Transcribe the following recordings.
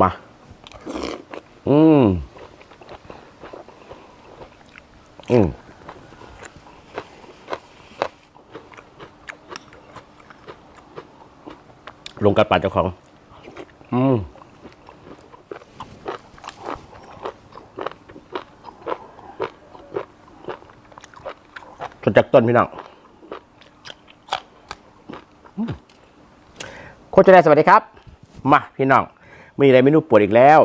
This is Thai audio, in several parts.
มา อืม อืมลงกัดปาเจ้าของ อืมสดจากต้นพี่น้องโคชแนสวัสดีครับ มาพี่น้องมีอะไรเมนูปวดอีกแล้ว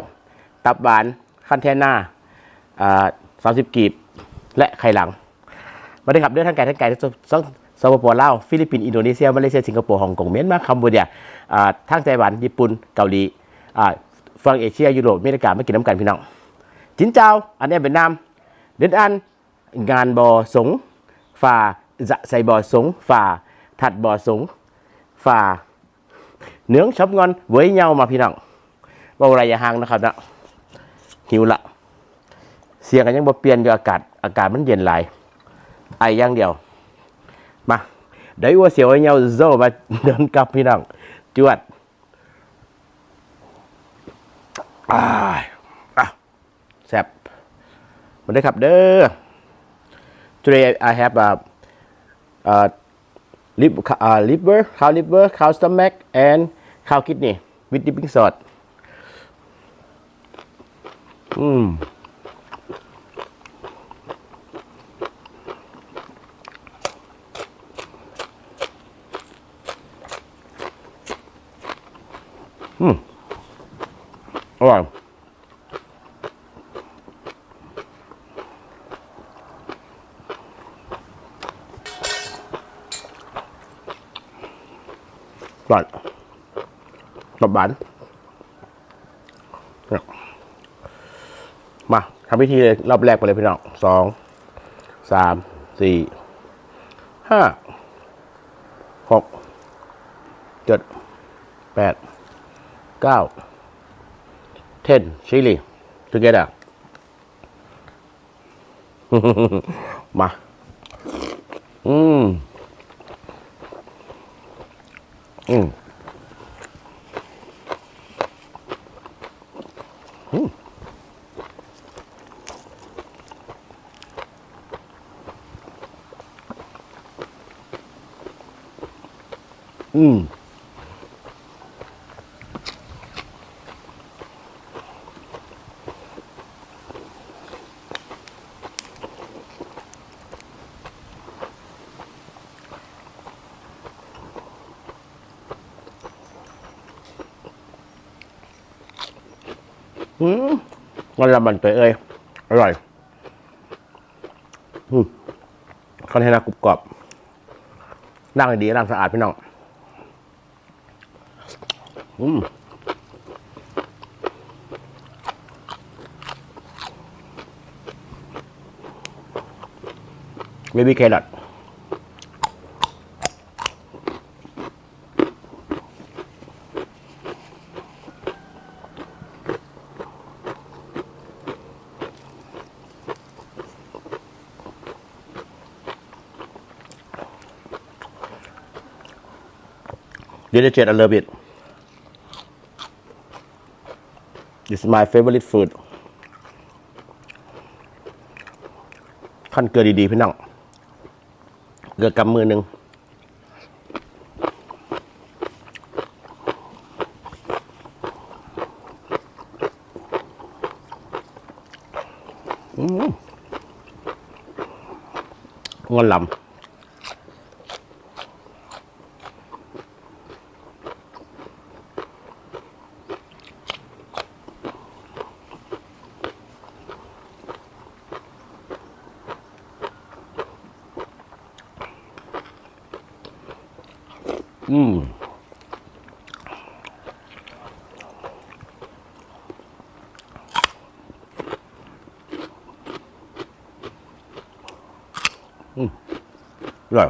ตับหวานขั้นแทนหน้าอ่าสามสิบกีบ และไข่หลัง มาได้ครับเดินทางไกลทางไกลทั้งสองสปปลาวฟิลิปปินส์อินโดนีเซียมาเลเซียสิงคโปร์ฮ่องกงเมียนมาคัมพูชาอ่าทางไต้หวันญี่ปุ่นเกาหลีอ่าฝั่งเอเชียยุโรปอเมริกามากินน้ำกันพี่น้องจินเจ้าอันนี้เป็นน้ำเดินอันงานบอสงฝ่าจะใส่บอสงฝ่าถัดบอสงฝ่า เนื้องชอบงอนเว้ยเงามาพี่น้องเบาไรอย่าห่างนะครับนะหิวละ เสียงกันยังบ่เปลี่ยนอยู่อากาศ อากาศมันเย็นหลาย ไออย่างเดียว มาเดี๋ยวว่าเสียวไอ้เงาโซมาเดินกลับพี่น้องจวดอ้าอะแซ่บมาได้อครับเด้อ Today I have a, uh lip, uh, liver, cow liver, cow stomach, and cow kidney with dipping sauce. อืมอืมอร่อย อร่อยตับบานเนี่ยมาทำพิธีเลยรอบแรกไปเลยพี่น้องสองสามสี่ห้าหกเจ็ดแปดเก้า ten chili together มา อืม อืมอืมอืม อืมมันละมันตัวเอ้ยอร่อยอืมคอนเทนเนอร์กรุบกรอบนั่งดีนั่งสะอาดพี่น้องอืมเบบี้แครอท เดี๋ยวจะเจ็ด I love it It's my favorite food ขั้นเกลือดีๆพี่น้อง เกลือกำมือหนึ่งอืมงอนลำ อืมอืมอร่อย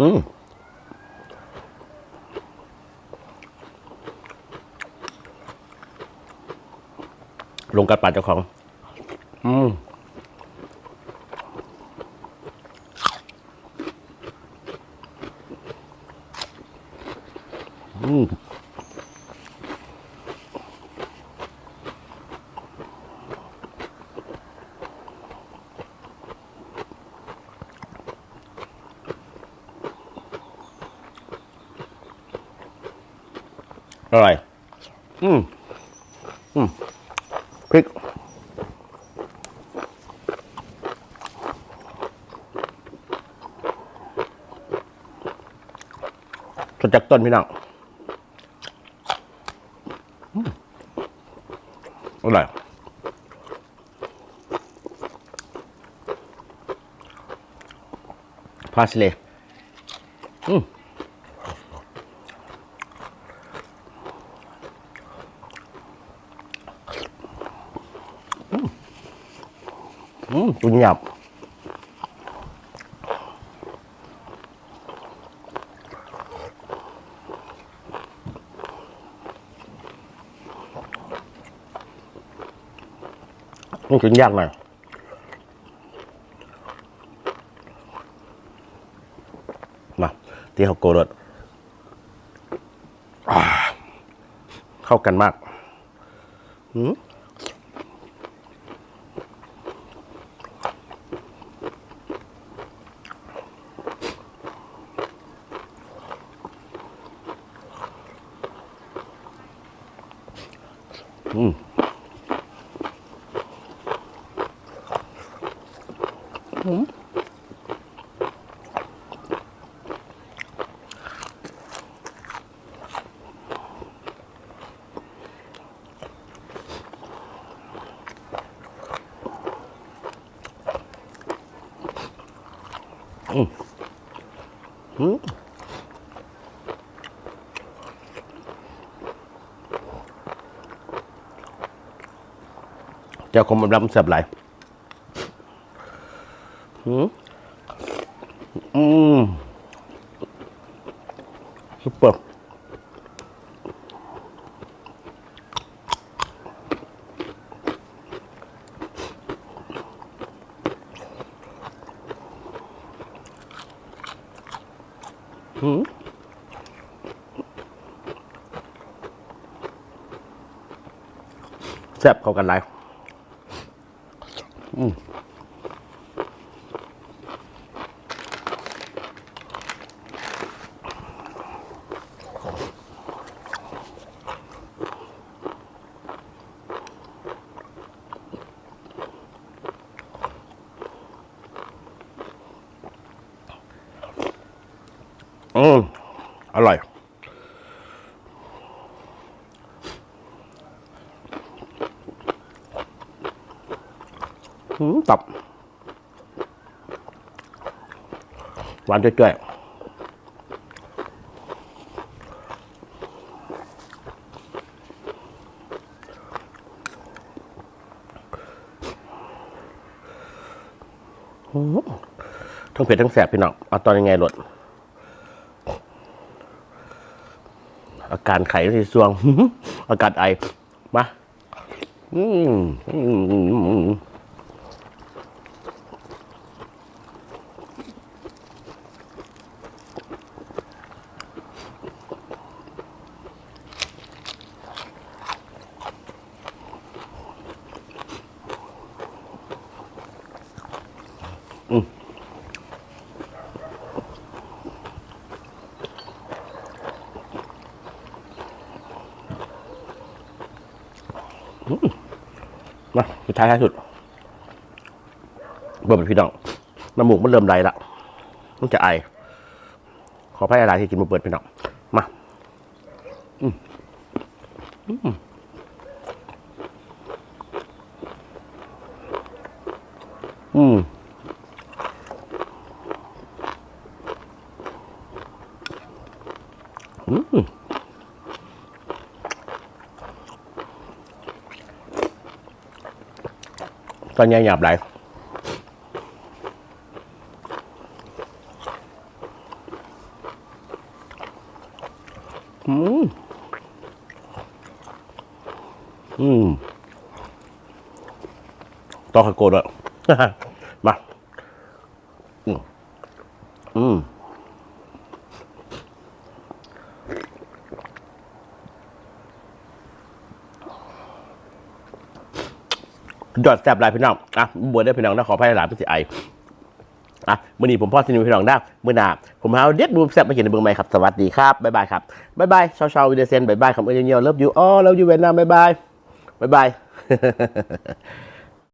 อืมลงกัดปากเจ้าของ อืม อืม อร่อย อืมอืมพริก สดจากต้นพี่น้องอืมอร่อยพาสเลย์อืม อืมตุนหยับมันกินยากหน่อยมาที่เขาโกรธเข้ากันมากหืม อืม เจ้าคมบำลำเสียบไหลอืมอืมซุปเปอร์อืมแซ่บเข้ากันหลาย อืมอร่อย อืม ตับ หวานจ้อยทั้งเผ็ดทั้งแสบพี่น้องเอาตอนยังไงหลด อาการไข้ที่ซวง อาการไอ มา อืมอืมอืม มาสุดท้ายท้ายสุด เบิ่มพี่น้องน้ำมูกมันเริ่มไหลละมันจะไอ ขอพายอะไรที่กินมาเปิดพี่น้อง มาอืมอืมอืมอืม ตอนนี้หยาบไหลายอืม อืมต่อขโกดอะ มา อืม อืม ยอดแซ่บหลายพี่น้องอะบวชได้พี่น้องนะขอพายหลานพี่สิไออะมื่อนี้ผมพ่อสินิวพี่น้องได้มื่อหน้าผมหาเด็ดบูมแซ่บมาเขียนในเบืองใหม่ครับ สวัสดีครับ บ๊ายบายครับ บ๊ายบายชาวชาววิเดเซนบ๊ายบายครับเอเนียลเลิฟยูอ๋อเลิฟยูเวียดนามบ๊ายบายบ๊ายบาย